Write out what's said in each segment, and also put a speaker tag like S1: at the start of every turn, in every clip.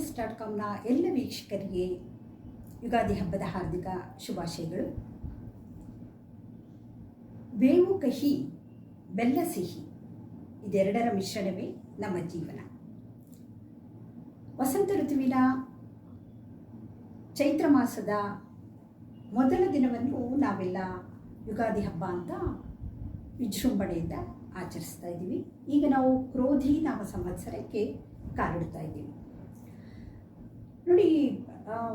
S1: S dot ಕಾಮ್ನ ಎಲ್ಲ ವೀಕ್ಷಕರಿಗೆ ಯುಗಾದಿ ಹಬ್ಬದ ಹಾರ್ದಿಕ ಶುಭಾಶಯಗಳು. ಬೇವು, ಕಹಿ, ಬೆಲ್ಲ, ಸಿಹಿ ಇದೆರಡರ ಮಿಶ್ರಣವೇ ನಮ್ಮ ಜೀವನ. ವಸಂತ ಋತುವಿನ ಚೈತ್ರ ಮಾಸದ ಮೊದಲ ದಿನವನ್ನು ನಾವೆಲ್ಲ ಯುಗಾದಿ ಹಬ್ಬ ಅಂತ ವಿಜೃಂಭಣೆಯಿಂದ ಆಚರಿಸ್ತಾ ಇದ್ದೀವಿ. ಈಗ ನಾವು ಕ್ರೋಧಿ ನಾಮ ಸಂವತ್ಸರಕ್ಕೆ ಕಾಲಿಡ್ತಾ ಇದ್ದೀವಿ. ನೋಡಿ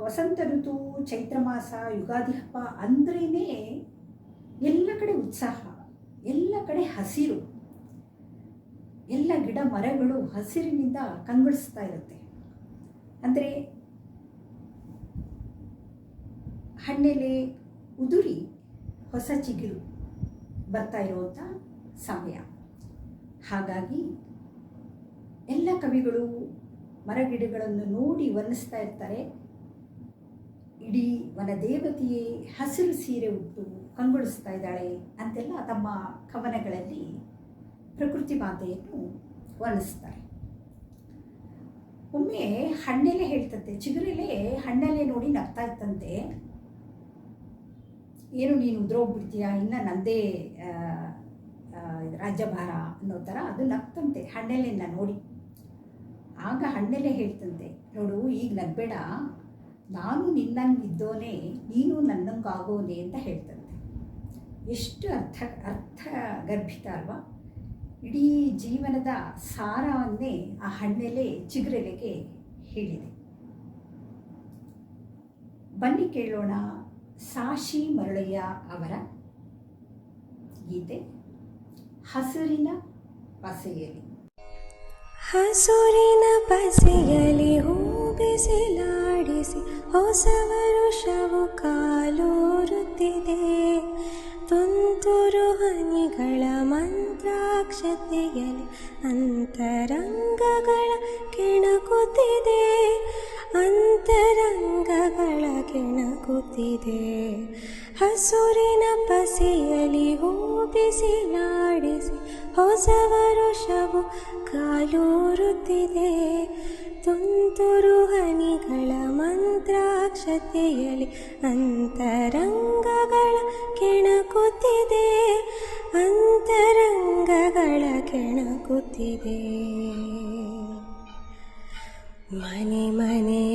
S1: ವಸಂತ ಋತು, ಚೈತ್ರ ಮಾಸ ಯುಗಾದಿ ಹಬ್ಬ ಅಂದ್ರೇ ಎಲ್ಲ ಕಡೆ ಉತ್ಸಾಹ, ಎಲ್ಲ ಕಡೆ ಹಸಿರು. ಎಲ್ಲ ಗಿಡ ಮರಗಳು ಹಸಿರಿನಿಂದ ಕಂಗೊಳಿಸ್ತಾ ಇರುತ್ತೆ. ಅಂದರೆ ಹಣ್ಣೆಲೆ ಉದುರಿ ಹೊಸ ಚಿಗುರು ಬರ್ತಾ ಇರುವಂಥ ಸಮಯ. ಹಾಗಾಗಿ ಎಲ್ಲ ಕವಿಗಳು ಮರಗಿಡಗಳನ್ನು ನೋಡಿ ವರ್ಣಿಸ್ತಾ ಇರ್ತಾರೆ. ಇಡೀ ವನದೇವತೆಯೇ ಹಸಿರು ಸೀರೆ ಉಟ್ಟು ಕಂಗೊಳಿಸ್ತಾ ಇದ್ದಾಳೆ ಅಂತೆಲ್ಲ ತಮ್ಮ ಕವನಗಳಲ್ಲಿ ಪ್ರಕೃತಿ ಮಾತೆಯನ್ನು ವರ್ಣಿಸ್ತಾರೆ. ಒಮ್ಮೆ ಹಣ್ಣೆಲೆ ಹೇಳ್ತಂತೆ, ಚಿಗುರೆಲೆ ಹಣ್ಣೆಲೆ ನೋಡಿ ನಗ್ತಾ ಇತ್ತಂತೆ. ಏನು ನೀನು ಉದ್ರೋಗ್ಬಿಡ್ತೀಯಾ? ಇನ್ನು ನಂದೇ ರಾಜ್ಯಭಾರ ಅನ್ನೋ ಥರ ಅದು ನಗ್ತಂತೆ, ಹಣ್ಣೆಲೆಯನ್ನು ನೋಡಿ. ಆಗ ಹಣ್ಣೆಲೆ ಹೇಳ್ತಂತೆ, ನೋಡು, ಈಗ ನಗ್ಬೇಡ. ನಾನು ನಿನ್ನಂಗಿದ್ದೋನೆ ನೀನು ನನ್ನಂಗಾಗೋನೆ ಅಂತ ಹೇಳ್ತಂತೆ. ಎಷ್ಟು ಅರ್ಥ ಅರ್ಥ ಗರ್ಭಿತ ಅಲ್ವಾ? ಇಡೀ ಜೀವನದ ಸಾರವನ್ನೇ ಆ ಹಣ್ಣೆಲೆ ಚಿಗುರೆಲೆಗೆ ಹೇಳಿದೆ. ಬನ್ನಿ ಕೇಳೋಣ, ಸಾಶಿ ಮರಳಯ್ಯ ಅವರ ಗೀತೆ. ಹಸಿರಿನ ಪಸೆಯಲ್ಲಿ.
S2: ಹಸುರಿನ ಪಸೆಯಲಿ ಹೂ ಬಿಸಿಲಾಡಿಸಿ ಹೊಸ ವರುಷವು ಕಾಲೂರುತ್ತಿದೆ. ತುಂತುರು ಹನಿಗಳ ಮಂತ್ರಾಕ್ಷತೆಯಲ್ಲಿ ಅಂತರಂಗಗಳ ಕೆಣಕುತ್ತಿದೆ ಅಂತರಂಗಗಳ ಕೆಣಕುತ್ತಿದೆ. ಹಸುರಿನ ಪಸೆಯಲ್ಲಿ ಹೂ ಬಿಸಿಲಾಡಿಸಿ ಹೊಸ ವರುಷವು ಕಾಲೂರುತ್ತಿದೆ. ತುಂತುರು ಹನಿಗಳ ಮಂತ್ರಾಕ್ಷತೆಯಲ್ಲಿ ಅಂತರಂಗಗಳ ಕೆಣಕುತ್ತಿದೆ ಅಂತರಂಗಗಳ ಕೆಣಕುತ್ತಿದೆ. ಮನೆ ಮನೆ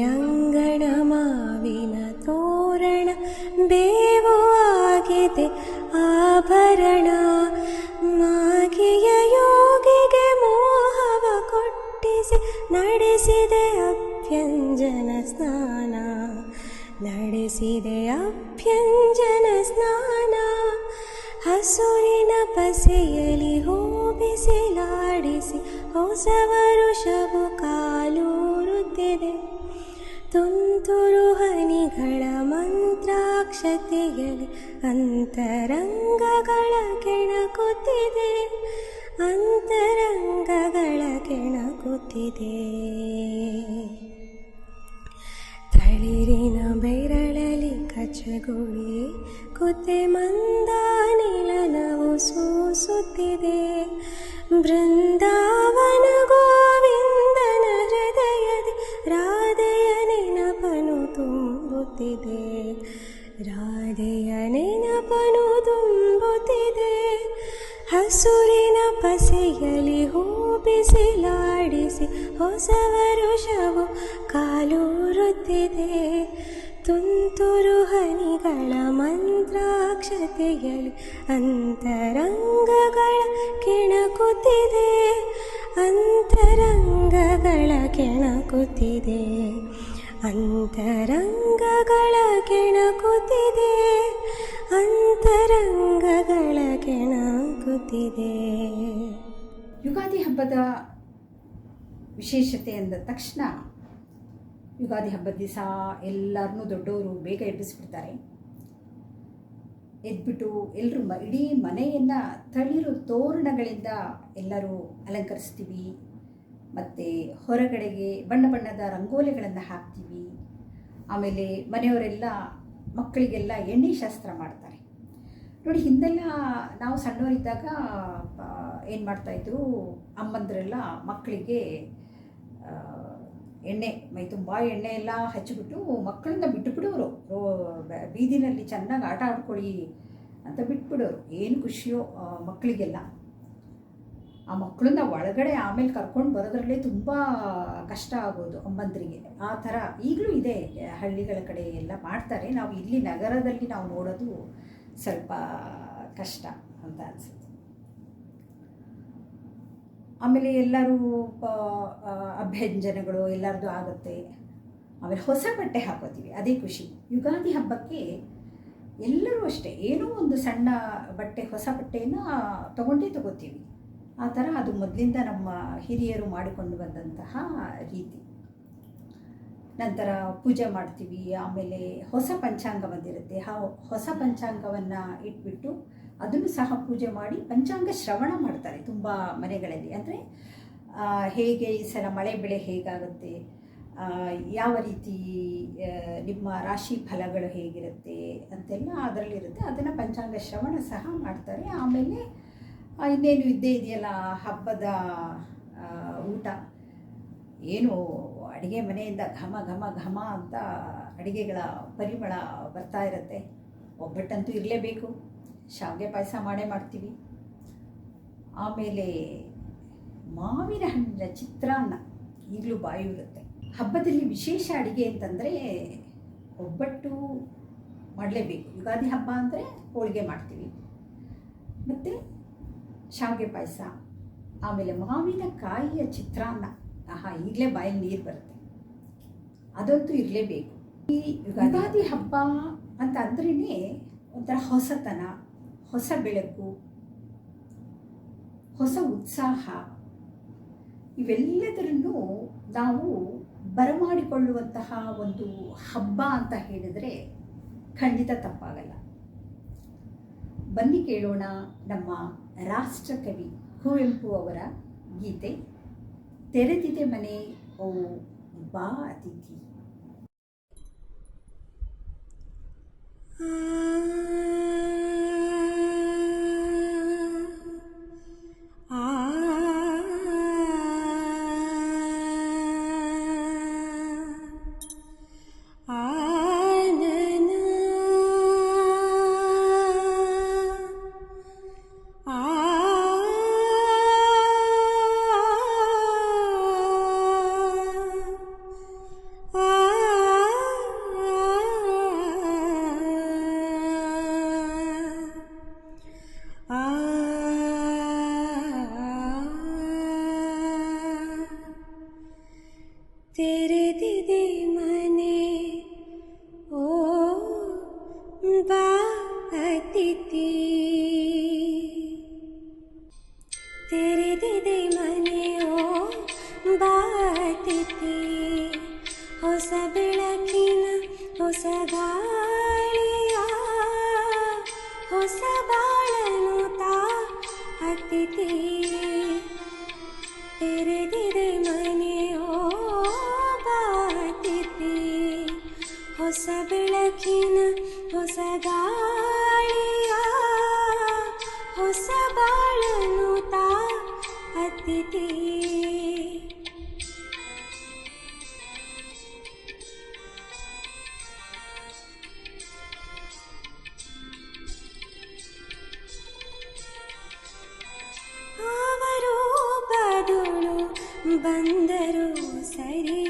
S2: ಮಂತ್ರಾಕ್ಷತೆಯಲ್ಲಿ ಅಂತರಂಗಗಳ ಕೆಣಕುತ್ತಿದೆ. ಅಂತರಂಗಗಳ ಕೆಣಕುತ್ತಿದೆ. ತಳಿರಿನ ಬೆರಳಲಿ ಕಚಗುಳಿ ಕುತೆ ಮಂದಾನಿಲನವು ಸೂಸುತ್ತಿದೆ. ಬೃಂದಾವನ ಗೋವಿಂದನ ತುಂಬುತ್ತಿದೆ ರಾಧೆಯ ನೆನಪನು ತುಂಬುತ್ತಿದೆ. ಹಸುರಿನ ಪಸೆಯಲ್ಲಿ ಹೂ ಬಿಸಿಲಾಡಿಸಿ ಹೊಸ ವರುಷವು ಕಾಲೂರುತ್ತಿದೆ. ತುಂತುರು ಹನಿಗಳ ಮಂತ್ರಾಕ್ಷತೆಯಲ್ಲಿ ಅಂತರಂಗಗಳ ಕೆಣಕುತ್ತಿದೆ. ಅಂತರಂಗಗಳ ಕೆಣಕುತ್ತಿದೆ. ಅಂತರಂಗಗಳ ಕೆಣಕುತ್ತಿದೆ. ಅಂತರಂಗಗಳ ಕೆಣಕುತ್ತಿದೆ.
S1: ಯುಗಾದಿ ಹಬ್ಬದ ವಿಶೇಷತೆ ಅಂದ ತಕ್ಷಣ ಯುಗಾದಿ ಹಬ್ಬದ ದಿವಸ ಎಲ್ಲರನ್ನೂ ದೊಡ್ಡವರು ಬೇಗ ಎಬ್ಬಿಸ್ಬಿಡ್ತಾರೆ. ಎದ್ಬಿಟ್ಟು ಎಲ್ಲರೂ ಇಡೀ ಮನೆಯನ್ನು ತಳಿರು ತೋರಣಗಳಿಂದ ಎಲ್ಲರೂ ಅಲಂಕರಿಸ್ತೀವಿ. ಮತ್ತು ಹೊರಗಡೆಗೆ ಬಣ್ಣ ಬಣ್ಣದ ರಂಗೋಲಿಗಳನ್ನು ಹಾಕ್ತೀವಿ. ಆಮೇಲೆ ಮನೆಯವರೆಲ್ಲ ಮಕ್ಕಳಿಗೆಲ್ಲ ಎಣ್ಣೆ ಶಾಸ್ತ್ರ ಮಾಡ್ತಾರೆ. ನೋಡಿ, ಹಿಂದೆಲ್ಲ ನಾವು ಸಣ್ಣವರಿದ್ದಾಗ ಏನು ಮಾಡ್ತಾಯಿದ್ರು ಅಮ್ಮಂದರೆಲ್ಲ ಮಕ್ಕಳಿಗೆ ಎಣ್ಣೆ, ಮೈ ತುಂಬ ಎಣ್ಣೆ ಎಲ್ಲ ಹಚ್ಚಿಬಿಟ್ಟು ಮಕ್ಕಳನ್ನ ಬಿಟ್ಟುಬಿಡೋರು. ಬೀದಿನಲ್ಲಿ ಚೆನ್ನಾಗಿ ಆಟ ಆಡ್ಕೊಳ್ಳಿ ಅಂತ ಬಿಟ್ಬಿಡೋರು. ಏನು ಖುಷಿಯೋ ಮಕ್ಕಳಿಗೆಲ್ಲ. ಆ ಮಕ್ಕಳನ್ನ ಒಳಗಡೆ ಆಮೇಲೆ ಕರ್ಕೊಂಡು ಬರೋದ್ರಲ್ಲೇ ತುಂಬ ಕಷ್ಟ ಆಗೋದು ಅಮ್ಮಂದ್ರಿಗೆ ಆ ಥರ ಈಗಲೂ ಇದೆ, ಹಳ್ಳಿಗಳ ಕಡೆ ಎಲ್ಲ ಮಾಡ್ತಾರೆ. ನಾವು ಇಲ್ಲಿ ನಗರದಲ್ಲಿ ನಾವು ನೋಡೋದು ಸ್ವಲ್ಪ ಕಷ್ಟ ಅಂತ ಅನ್ಸುತ್ತೆ. ಆಮೇಲೆ ಎಲ್ಲರೂ ಅಭ್ಯಂಜನಗಳು ಎಲ್ಲರದ್ದು ಆಗುತ್ತೆ. ಆಮೇಲೆ ಹೊಸ ಬಟ್ಟೆ ಹಾಕೋತೀವಿ, ಅದೇ ಖುಷಿ. ಯುಗಾದಿ ಹಬ್ಬಕ್ಕೆ ಎಲ್ಲರೂ ಅಷ್ಟೇ, ಏನೋ ಒಂದು ಸಣ್ಣ ಬಟ್ಟೆ, ಹೊಸ ಬಟ್ಟೆಯನ್ನು ತಗೊಂಡೇ ತಗೋತೀವಿ. ಆ ಥರ ಅದು ಮೊದಲಿಂದ ನಮ್ಮ ಹಿರಿಯರು ಮಾಡಿಕೊಂಡು ಬಂದಂತಹ ರೀತಿ. ನಂತರ ಪೂಜೆ ಮಾಡ್ತೀವಿ, ಆಮೇಲೆ ಹೊಸ ಪಂಚಾಂಗ ಬಂದಿರುತ್ತೆ. ಆ ಹೊಸ ಪಂಚಾಂಗವನ್ನು ಇಟ್ಬಿಟ್ಟು ಅದನ್ನು ಸಹ ಪೂಜೆ ಮಾಡಿ ಪಂಚಾಂಗ ಶ್ರವಣ ಮಾಡ್ತಾರೆ ತುಂಬ ಮನೆಗಳಲ್ಲಿ. ಅಂದರೆ ಹೇಗೆ ಈ ಸಲ ಮಳೆ ಬೆಳೆ ಹೇಗಾಗುತ್ತೆ ಯಾವ ರೀತಿ ನಿಮ್ಮ ರಾಶಿ ಫಲಗಳು ಹೇಗಿರುತ್ತೆ ಅಂತೆಲ್ಲ ಅದರಲ್ಲಿರುತ್ತೆ. ಅದನ್ನು ಪಂಚಾಂಗ ಶ್ರವಣ ಸಹ ಮಾಡ್ತಾರೆ. ಆಮೇಲೆ ಇನ್ನೇನು ಇದ್ದೇ ಇದೆಯಲ್ಲ ಹಬ್ಬದ ಊಟ? ಏನು ಅಡುಗೆ ಮನೆಯಿಂದ ಘಮ ಘಮ ಘಮ ಅಂತ ಅಡುಗೆಗಳ ಪರಿಮಳ ಬರ್ತಾ ಇರುತ್ತೆ. ಒಬ್ಬಟ್ಟಂತೂ ಇರಲೇಬೇಕು. ಶಾವಿಗೆ ಪಾಯಸ ಮಾಡೇ ಮಾಡ್ತೀವಿ. ಆಮೇಲೆ ಮಾವಿನ ಹಣ್ಣಿನ ಚಿತ್ರಾನ್ನ ಈಗಲೂ ಬಾಯಿ ಇರುತ್ತೆ ಹಬ್ಬದಲ್ಲಿ ವಿಶೇಷ ಅಡುಗೆ ಅಂತಂದರೆ ಒಬ್ಬಟ್ಟು ಮಾಡಲೇಬೇಕು. ಯುಗಾದಿ ಹಬ್ಬ ಅಂದರೆ ಹೋಳಿಗೆ ಮಾಡ್ತೀವಿ. ಮತ್ತು ಶಾವಿಗೆ ಪಾಯಸ, ಆಮೇಲೆ ಮಾವಿನಕಾಯಿಯ ಚಿತ್ರಾನ್ನ. ಆಹಾ, ಈಗಲೇ ಬಾಯಲ್ಲಿ ನೀರು ಬರುತ್ತೆ. ಅದಂತೂ ಇರಲೇಬೇಕು. ಈ ಯುಗಾದಿ ಹಬ್ಬ ಅಂತ ಅಂದ್ರೇ ಒಂಥರ ಹೊಸತನ, ಹೊಸ ಬೆಳಕು, ಹೊಸ ಉತ್ಸಾಹ. ಇವೆಲ್ಲದರನ್ನು ನಾವು ಬರಮಾಡಿಕೊಳ್ಳುವಂತಹ ಒಂದು ಹಬ್ಬ ಅಂತ ಹೇಳಿದರೆ ಖಂಡಿತ ತಪ್ಪಾಗಲ್ಲ. ಬನ್ನಿ ಕೇಳೋಣ ನಮ್ಮ ರಾಷ್ಟ್ರಕವಿ ಕುವೆಂಪು ಅವರ ಗೀತೆ ತೆರೆದಿದೆ ಮನೆ ಓ ಬಾ ಅತಿಥಿ.
S2: बन्दरो सरे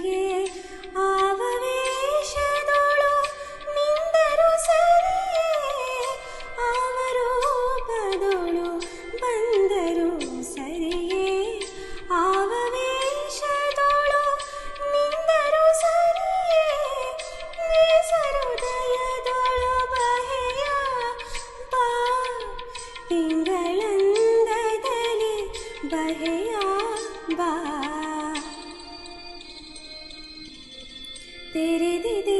S2: ತೆರೆದಿದೆ ಮನೆಯೋ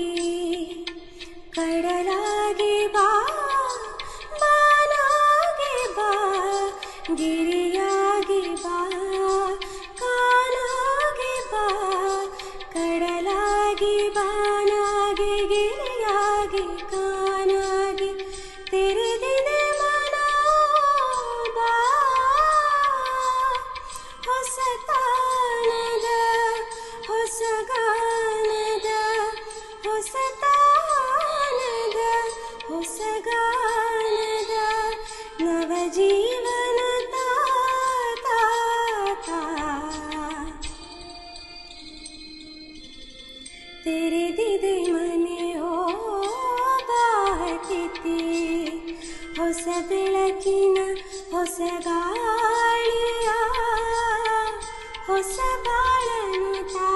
S2: ಹೊಸ ಬಾಳನು ತಾ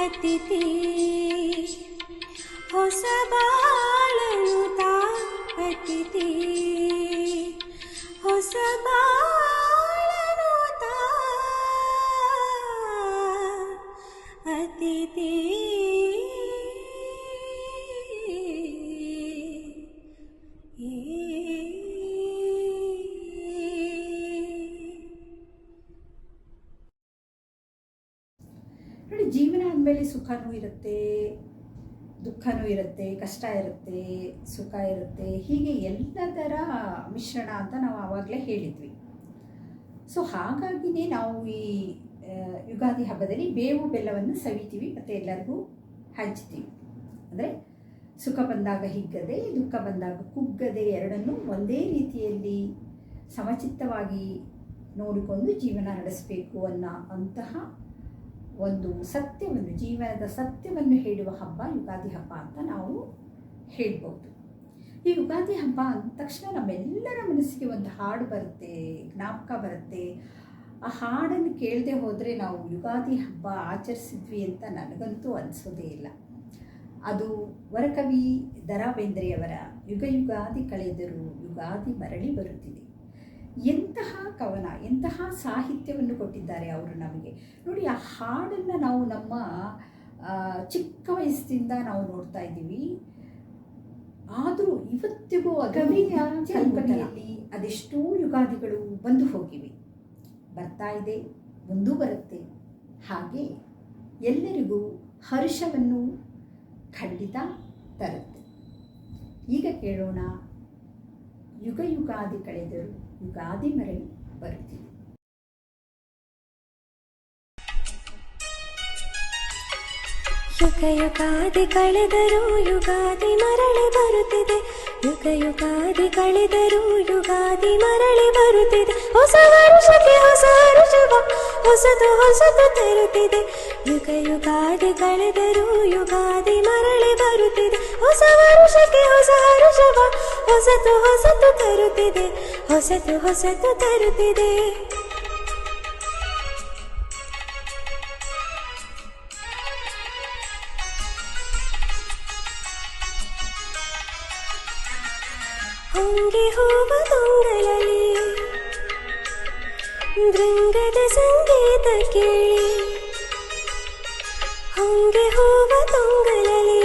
S2: ಅತಿಥಿ ಹೊಸ ಬಾಳನು ತಾ ಅತಿಥಿ ಹೊಸ ಬಾಳನು
S1: ಸುಖನೂ ಇರುತ್ತೆ, ದುಃಖನೂ ಇರುತ್ತೆ, ಕಷ್ಟ ಇರುತ್ತೆ, ಸುಖ ಇರುತ್ತೆ. ಹೀಗೆ ಎಲ್ಲದರ ಮಿಶ್ರಣ ಅಂತ ನಾವು ಆವಾಗಲೇ ಹೇಳಿದ್ವಿ. ಸೊ ಹಾಗಾಗಿನೇ ನಾವು ಈ ಯುಗಾದಿ ಹಬ್ಬದಲ್ಲಿ ಬೇವು ಬೆಲ್ಲವನ್ನು ಸವಿತೀವಿ ಮತ್ತು ಎಲ್ಲರಿಗೂ ಹಂಚ್ತೀವಿ. ಅಂದರೆ ಸುಖ ಬಂದಾಗ ಹಿಗ್ಗದೆ, ದುಃಖ ಬಂದಾಗ ಕುಗ್ಗದೆ ಎರಡನ್ನೂ ಒಂದೇ ರೀತಿಯಲ್ಲಿ ಸಮಚಿತ್ತವಾಗಿ ನೋಡಿಕೊಂಡು ಜೀವನ ನಡೆಸಬೇಕು ಅನ್ನೋ ಅಂತಹ ಒಂದು ಸತ್ಯವನ್ನು, ಜೀವನದ ಸತ್ಯವನ್ನು ಹೇಳುವ ಹಬ್ಬ, ಯುಗಾದಿ ಹಬ್ಬ ಅಂತ ನಾವು ಹೇಳ್ಬೋದು ಈ ಯುಗಾದಿ ಹಬ್ಬ ಅಂದ ತಕ್ಷಣ ನಮ್ಮೆಲ್ಲರ ಮನಸ್ಸಿಗೆ ಒಂದು ಹಾಡು ಬರುತ್ತೆ, ಜ್ಞಾಪಕ ಬರುತ್ತೆ. ಆ ಹಾಡನ್ನು ಕೇಳದೆ ಹೋದರೆ ನಾವು ಯುಗಾದಿ ಹಬ್ಬ ಆಚರಿಸಿದ್ವಿ ಅಂತ ನನಗಂತೂ ಅನಿಸೋದೇ ಇಲ್ಲ. ಅದು ವರಕವಿ ದರಾ ಬೇಂದ್ರೆಯವರ ಯುಗ ಯುಗಾದಿ ಕಳೆದರೂ ಯುಗಾದಿ ಮರಳಿ ಬರುತ್ತಿದೆ ಎಂತಹ ಕವನ ಎಂತಹ ಸಾಹಿತ್ಯವನ್ನು ಕೊಟ್ಟಿದ್ದಾರೆ ಅವರು ನಮಗೆ. ನೋಡಿ ಆ ಹಾಡನ್ನು ನಾವು ನಮ್ಮ ಚಿಕ್ಕ ವಯಸ್ಸಿನಿಂದ ನಾವು ನೋಡ್ತಾ ಇದ್ದೀವಿ. ಆದರೂ ಇವತ್ತಿಗೂ ಅಗಮಿಯಲ್ಲಿ ಕವಿಯ ಕಲ್ಪನೆಯಲ್ಲಿ ಅದೆಷ್ಟೋ ಯುಗಾದಿಗಳು ಬಂದು ಹೋಗಿವೆ. ಬರ್ತಾ ಇದೆ ಮುಂದೂ ಬರುತ್ತೆ. ಹಾಗೆ ಎಲ್ಲರಿಗೂ ಹರ್ಷವನ್ನು ಖಂಡಿತ ತರುತ್ತೆ. ಈಗ ಕೇಳೋಣ ಯುಗ ಯುಗಾದಿ ಕಳೆದರು. ಯುಗಾದಿ ಮರಳಿ ಬರುತ್ತಿದೆ.
S2: ಯುಗ ಯುಗಾದಿ ಕಳೆದರೂ ಯುಗಾದಿ ಮರಳಿ ಬರುತ್ತಿದೆ. ಯುಗ ಯುಗಾದಿ ಕಳೆದರೂ ಯುಗಾದಿ ಮರಳಿ ಬರುತ್ತಿದೆ. ಹೊಸ ವರುಷಕ್ಕೆ ಹೊಸ ಹರುಷವ ಹೊಸದು ಹೊಸದು ತರುತ್ತಿದೆ. ಯುಗ ಯುಗಾದಿ ಕಳೆದರೂ ಯುಗಾದಿ ಮರಳಿ ಬರುತ್ತಿದೆ. ಹೊಸ ವರುಷಕ್ಕೆ ಹೊಸ ಹರುಷವ ಹೊಸದು ಹೊಸದು ತರುತ್ತಿದೆ. ಹೊಸದು ಹೊಸದು ತರುತ್ತಿದೆ. ಹೊಂಗೆ ಹೋಗ ತುಂಗಲಲಿ ಮೃಂಗದ ಸಂಗೀತ ಕೇಳಿ ಹೊಂಗೆ ಹೂವ ತೊಂಗಲಲ್ಲಿ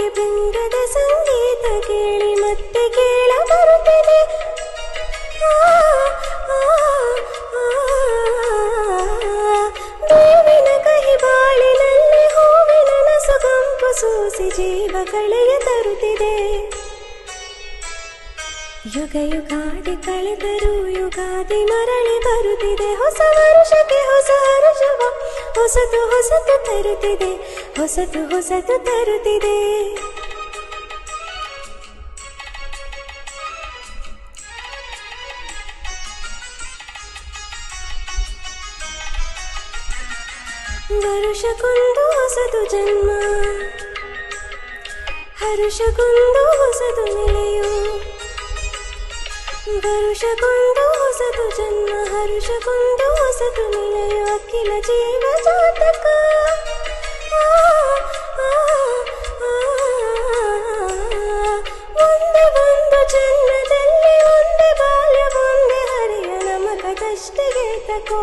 S2: ಯುಗಾದಿ ಕಳೆದರೂ ಯುಗಾದಿ ಮರಳಿ ಬರುತ್ತಿದೆ. ಹೊಸ ವರುಷಕ್ಕೆ ಹೊಸ ಹರುಷವ, ಹೊಸತು ಹೊಸತು ತರುತ್ತಿದೆ, ಹೊಸತು ಹೊಸತು ತರುತ್ತಿದೆ. ವರುಷಕ್ಕೊಂದು ಹೊಸದು ಜನ್ಮ ಹರುಷಕ್ಕೊಂದು ಹೊಸದು ನೆಲೆಯು. ವರುಷಗೊಂದು ಹೊಸತು ಜನ್ಮ ಹರುಷಗೊಂದು ಹೊಸತು ನಿಲಯ ಅಖಿಲ ಜೀವ ಜಾತಕ ಆ, ಆ, ಆ, ಒಂದೇ ಒಂದು ಜನ್ಮದಲ್ಲಿ ಒಂದೇ ಬಾಲ್ಯ ಒಂದೇ ಹರಿಯ ನಮಗದಷ್ಟಿಗೆ ತಕೋ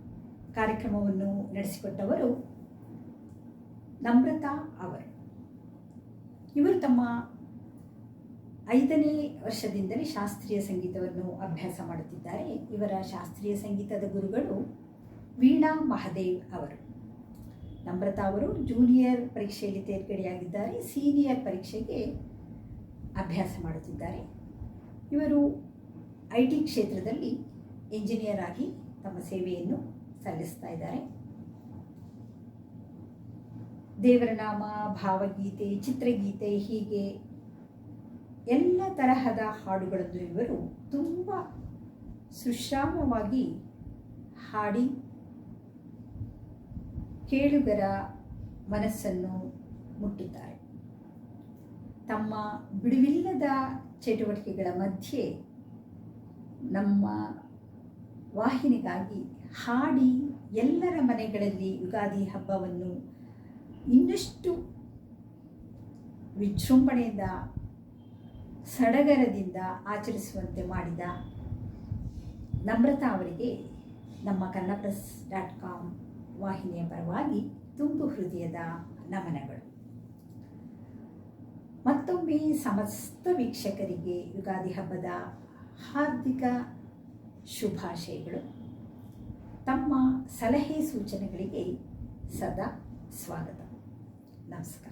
S1: ಕಾರ್ಯಕ್ರಮವನ್ನು ನಡೆಸಿಕೊಟ್ಟವರು ನಮ್ರತಾ ಅವರು. ಇವರು ತಮ್ಮ ಐದನೇ ವರ್ಷದಿಂದಲೇ ಶಾಸ್ತ್ರೀಯ ಸಂಗೀತವನ್ನು ಅಭ್ಯಾಸ ಮಾಡುತ್ತಿದ್ದಾರೆ. ಇವರ ಶಾಸ್ತ್ರೀಯ ಸಂಗೀತದ ಗುರುಗಳು ವೀಣಾ ಮಹದೇವ್ ಅವರು. ನಮ್ರತಾ ಅವರು ಜೂನಿಯರ್ ಪರೀಕ್ಷೆಯಲ್ಲಿ ತೇರ್ಗಡೆಯಾಗಿದ್ದಾರೆ. ಸೀನಿಯರ್ ಪರೀಕ್ಷೆಗೆ ಅಭ್ಯಾಸ ಮಾಡುತ್ತಿದ್ದಾರೆ. ಇವರು ಐ ಟಿ ಕ್ಷೇತ್ರದಲ್ಲಿ ಇಂಜಿನಿಯರ್ ಆಗಿ ತಮ್ಮ ಸೇವೆಯನ್ನು ಸಲ್ಲಿಸ್ತಾ ಇದ್ದಾರೆ. ದೇವರ ನಾಮ, ಭಾವಗೀತೆ, ಚಿತ್ರಗೀತೆ ಹೀಗೆ ಎಲ್ಲ ತರಹದ ಹಾಡುಗಳನ್ನು ಇವರು ತುಂಬ ಸುಶ್ರಾಮವಾಗಿ ಹಾಡಿ ಕೇಳುಗರ ಮನಸ್ಸನ್ನು ಮುಟ್ಟುತ್ತಾರೆ ತಮ್ಮ ಬಿಡುವಿಲ್ಲದ ಚಟುವಟಿಕೆಗಳ ಮಧ್ಯೆ ನಮ್ಮ ವಾಹಿನಿಗಾಗಿ ಹಾಡಿ ಎಲ್ಲರ ಮನೆಗಳಲ್ಲಿ ಯುಗಾದಿ ಹಬ್ಬವನ್ನು ಇನ್ನಷ್ಟು ವಿಜೃಂಭಣೆಯಿಂದ, ಸಡಗರದಿಂದ ಆಚರಿಸುವಂತೆ ಮಾಡಿದ ನಮ್ರತಾ ಅವರಿಗೆ ನಮ್ಮ ಕನ್ನಡ ಪ್ರೆಸ್ ಡಾಟ್ ಕಾಮ್ ವಾಹಿನಿಯ ಪರವಾಗಿ ತುಂಬು ಹೃದಯದ ನಮನಗಳು. ಮತ್ತೊಮ್ಮೆ ಸಮಸ್ತ ವೀಕ್ಷಕರಿಗೆ ಯುಗಾದಿ ಹಬ್ಬದ ಹಾರ್ದಿಕ ಶುಭಾಶಯಗಳು. ತಮ್ಮ ಸಲಹೆ ಸೂಚನೆಗಳಿಗೆ ಸದಾ ಸ್ವಾಗತ. ನಮಸ್ಕಾರ.